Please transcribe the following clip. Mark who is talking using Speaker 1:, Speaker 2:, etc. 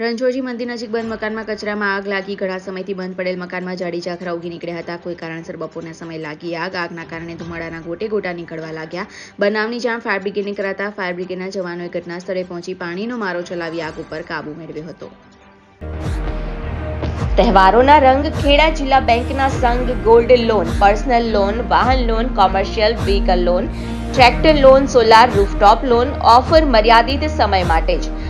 Speaker 1: રણછોડજી મંદિર નજીક બંધ મકાનમાં કચરામાં આગ લાગી. ઘણા સમયથી બંધ પડેલ મકાનમાં જાડી ઝાખરા ઉગી નીકળ્યા હતા. કોઈ કારણસર બપોરના સમય લાગી આગ. આગના કારણે ધુમાડાના ગોટે ગોટા નીકળવા લાગ્યા. બનાવની જાણ ફાયર બ્રિગેડને કરાતા ફાયર બ્રિગેડના જવાનોએ ઘટના સ્થળે પહોંચી પાણીનો મારો ચલાવી આગ ઉપર કાબુ મેળવ્યો હતો.
Speaker 2: તહેવારોના રંગ ખેડા જિલ્લા બેંકના સંઘ ગોલ્ડ લોન, પર્સનલ લોન, વાહન loan, commercial vehicle loan, tractor loan, solar rooftop loan, offer મર્યાદિત સમય માટે જ.